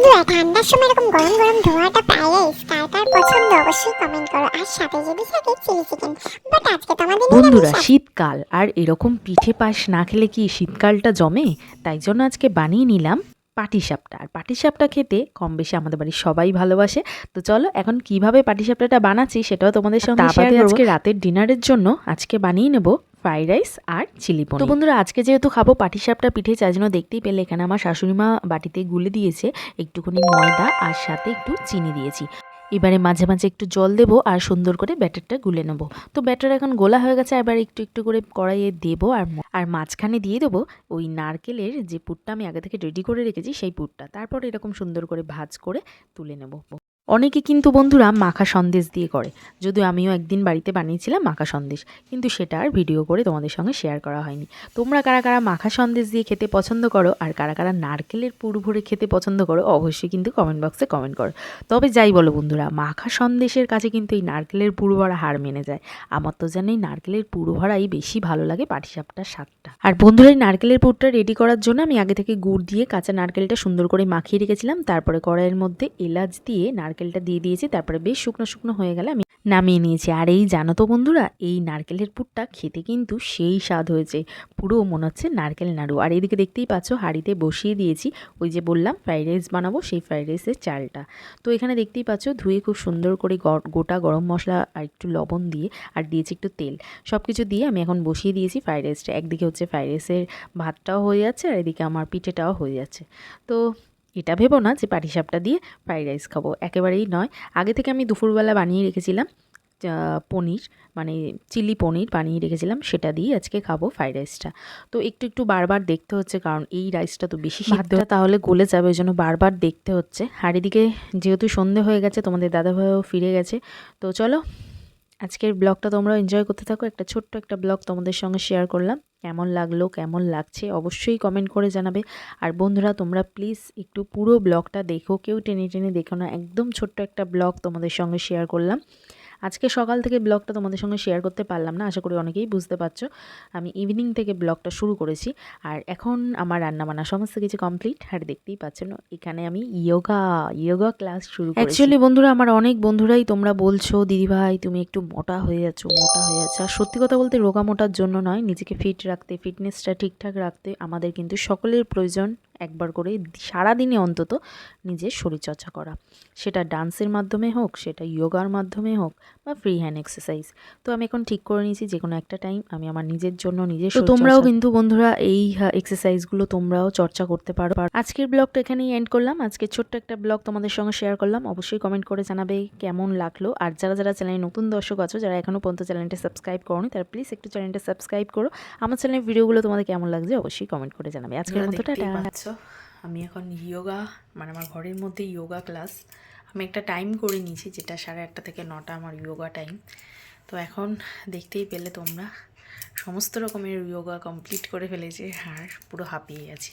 বন্ধুরা ঠান্ডার সময় এরকম গরম গরম ধোয়াটা পাইস কার কার পছন্দ অবশ্যই কমেন্ট করো। আর সাথে যদি থাকে চিলি চিকেন বাট আজকে তো আমাদের বন্ধুরা শীতকাল আর এরকম পিঠে পায়েস না খেলে কি শীতকালটা জমে? তাই জন্য আজকে বানিয়ে নিলাম পাটিসাপটা। আর পাটিসাপটা খেতে কম বেশি আমাদের বাড়ির সবাই ভালোবাসে। তো চলো এখন কীভাবে পাটিসাপটাটা বানাচ্ছি সেটাও তোমাদের সঙ্গে আজকে রাতের ডিনারের জন্য আজকে বানিয়ে নেব ফ্রাইড রাইস আর চিলি পনির। তো বন্ধুরা আজকে যেহেতু খাব পাটিসাপটা পিঠে চার জন্য দেখতেই পেলে। এখানে আমার শাশুড়ি মা বাটিতে গুলে দিয়েছে একটুখানি ময়দা আর সাথে একটু চিনি দিয়েছি। এবারে মাঝে মাঝে একটু জল দেবো আর সুন্দর করে ব্যাটারটা গুলে নেব। তো ব্যাটার এখন গোলা হয়ে গেছে এবার একটু একটু করে কড়াইয়ে দেবো আর আর মাঝখানে দিয়ে দেবো ওই নারকেলের যে পুরটা আমি আগে থেকে রেডি করে রেখেছি সেই পুরটা। তারপর এরকম সুন্দর করে ভাজ করে তুলে নেব। অনেকে কিন্তু বন্ধুরা মাখা সন্দেশ দিয়ে করে। যদিও আমিও একদিন বাড়িতে বানিয়েছিলাম মাখা সন্দেশ, কিন্তু সেটা আর ভিডিও করে তোমাদের সঙ্গে শেয়ার করা হয়নি। তোমরা কারা কারা মাখা সন্দেশ দিয়ে খেতে পছন্দ করো আর কারা কারা নারকেলের পুর ভরে খেতে পছন্দ করো অবশ্যই কিন্তু কমেন্ট বক্সে কমেন্ট করো। তবে যাই বলো বন্ধুরা, মাখা সন্দেশের কাছে কিন্তু এই নারকেলের পুরো ভরা হার মেনে যায়। আমার তো জানি নারকেলের পুরো ভরাই বেশি ভালো লাগে পাটিসাপটার স্বাদটা। আর বন্ধুরা, এই নারকেলের পুরটা রেডি করার জন্য আমি আগে থেকে গুড় দিয়ে কাঁচা নারকেলটা সুন্দর করে মাখিয়ে রেখেছিলাম, তারপরে কড়াইয়ের মধ্যে এলাচ দিয়ে নারকেলটা দিয়ে দিয়েছি, তারপরে বেশ শুকনো শুকনো হয়ে গেলে আমি নামিয়ে নিয়েছি। আর এই জানো তো বন্ধুরা, এই নারকেলের পুরটা খেতে কিন্তু সেই স্বাদ হয়েছে। পুরো মনে হচ্ছে নারকেল নাড়ু। আর এইদিকে দেখতেই পাচ্ছ, হাঁড়িতে বসিয়ে দিয়েছি। ওই যে বললাম, ফ্রাইড রাইস বানাবো, সেই ফ্রাইড রাইসের চালটা। তো এখানে দেখতেই পাচ্ছ, ধুয়ে খুব সুন্দর করে গোটা গরম মশলা আর একটু লবণ দিয়ে আর দিয়েছি একটু তেল। সব কিছু দিয়ে আমি এখন বসিয়ে দিয়েছি ফ্রাইড রাইসটা। একদিকে হচ্ছে ফ্রাইড রাইসের ভাতটাও হয়ে যাচ্ছে, আর এদিকে আমার পিঠেটাও হয়ে যাচ্ছে। তো এটা ভেবো না যে পাটিসাপটা দিয়ে ফ্রাইড রাইস খাব একেবারেই নয়। আগে থেকে আমি দুপুরবেলা বানিয়ে রেখেছিলাম পনির মানে চিলি পনির বানিয়ে রেখেছিলাম সেটা দিয়ে আজকে খাব ফ্রাইড রাইসটা। তো একটু একটু বারবার দেখতে হচ্ছে কারণ এই রাইসটা তো বেশি সিদ্ধ। তাহলে গলে যাবে ওই জন্য বারবার দেখতে হচ্ছে। আর এদিকে যেহেতু সন্ধে হয়ে গেছে তোমাদের দাদাভাইও ফিরে গেছে তো চলো আজকের ব্লগটা তোমরা এনজয় করতে থাকো। একটা ছোট্ট একটা ব্লগ তোমাদের সঙ্গে শেয়ার করলাম। কেমন লাগল, কেমন লাগছে, অবশ্যই কমেন্ট করে জানাবে। আর বন্ধুরা, তোমরা প্লিজ একটু পুরো ব্লগটা দেখো। কেউ টেনে টেনে দেখো না। একদম ছোট্ট একটা ব্লগ তোমাদের সঙ্গে শেয়ার করলাম। আজকে সকাল থেকে ব্লগটা তোমাদের সঙ্গে শেয়ার করতে পারলাম না, আশা করি অনেকেই বুঝতে পারছ। আমি ইভিনিং থেকে ব্লগটা শুরু করেছি, আর এখন আমার রান্নাবান্না সমস্ত কিছু কমপ্লিট আর দেখতেই পাচ্ছেন এখানে আমি ইয়োগা ইয়োগা ক্লাস শুরু অ্যাকচুয়ালি বন্ধুরা, আমার অনেক বন্ধুরাই তোমরা বলছো দিদিভাই তুমি একটু মোটা হয়ে যাচ্ছ মোটা হয়ে যাচ্ছে আর সত্যি কথা বলতে রোগা মোটার জন্য নয়, নিজেকে ফিট রাখতে ফিটনেসটা ঠিকঠাক রাখতে আমাদের কিন্তু সকলের প্রয়োজন। একবার করে সারাদিনে অন্তত নিজের শরীরচর্চা করা। সেটা ডান্সের মাধ্যমে হোক সেটা যোগার মাধ্যমে হোক বা ফ্রি হ্যান্ড এক্সারসাইজ তো আমি এখন ঠিক করে নিয়েছি যে কোনো একটা টাইম আমি আমার নিজের জন্য নিজের তো তোমরাও কিন্তু বন্ধুরা এই এক্সারসাইজগুলো তোমরাও চর্চা করতে পারো। আজকের ব্লগটা এখানেই এন্ড করলাম। আজকে ছোট্ট একটা ব্লগ তোমাদের সঙ্গে শেয়ার করলাম। অবশ্যই কমেন্ট করে জানাবে কেমন লাগল। আর যারা যারা চ্যানেলে নতুন দর্শক আছো যারা এখনও পর্যন্ত চ্যানেলটা সাবস্ক্রাইব করোনি তারা প্লিজ একটু চ্যানেলটা সাবস্ক্রাইব করো। আমার চ্যানেলের ভিডিওগুলো তোমাদের কেমন লাগছে অবশ্যই কমেন্ট করে জানাবে। আজকের মতো টাটা। আমি এখন ইয়োগা মানে আমার ঘরের মধ্যে ইয়োগা ক্লাস আমি একটা টাইম করে নিয়েছি যেটা সাড়ে আটটা থেকে নটা আমার ইয়োগা টাইম তো এখন দেখতেই পেলে তোমরা। সমস্ত রকমের ইয়োগা কমপ্লিট করে ফেলেছে আর পুরো হাঁপিয়ে গেছি